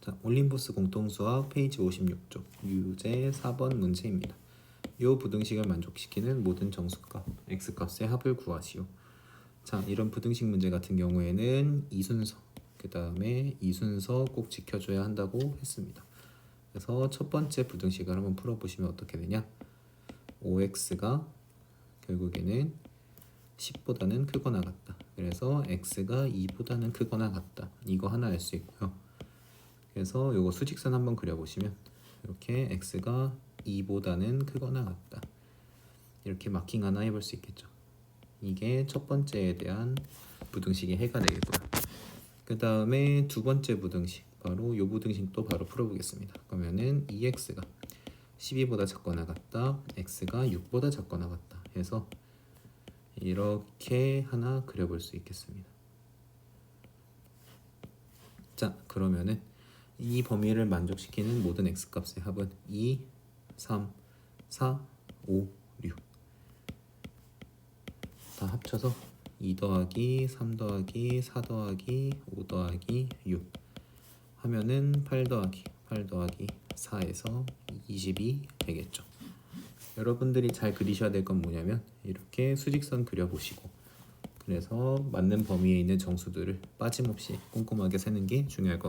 자, 올림포스 공통수학 페이지 56쪽 유제 4번 문제입니다. 요 부등식을 만족시키는 모든 정수값 x값의 합을 구하시오. 자, 이런 부등식 문제 같은 경우에는 이순서 그 다음에 이순서 꼭 지켜줘야 한다고 했습니다. 그래서 첫 번째 부등식을 한번 풀어보시면 어떻게 되냐? 5x가 결국에는 10보다는 크거나 같다. 그래서 x가 2보다는 크거나 같다. 이거 하나 알 수 있고요. 그래서 요거 수직선 한번 그려보시면 이렇게 x가 2보다는 크거나 같다. 이렇게 마킹 하나 해볼 수 있겠죠. 이게 첫 번째에 대한 부등식의 해가 되겠고요. 그 다음에 두 번째 부등식 바로 요 부등식도 바로 풀어보겠습니다. 그러면은 2x가 12보다 작거나 같다, x가 6보다 작거나 같다 해서 이렇게 하나 그려볼 수 있겠습니다. 자 그러면은 이 범위를 만족시키는 모든 x값의 합은 2, 3, 4, 5, 6. 다 합쳐서 2 더하기 3 더하기 4 더하기 5 더하기 6 하면은 8 더하기 8 더하기 4에서 20이 되겠죠. 여러분들이 잘 그리셔야 될 건 뭐냐면 이렇게 수직선 그려보시고 그래서 맞는 범위에 있는 정수들을 빠짐없이 꼼꼼하게 세는 게 중요할 것 같아요.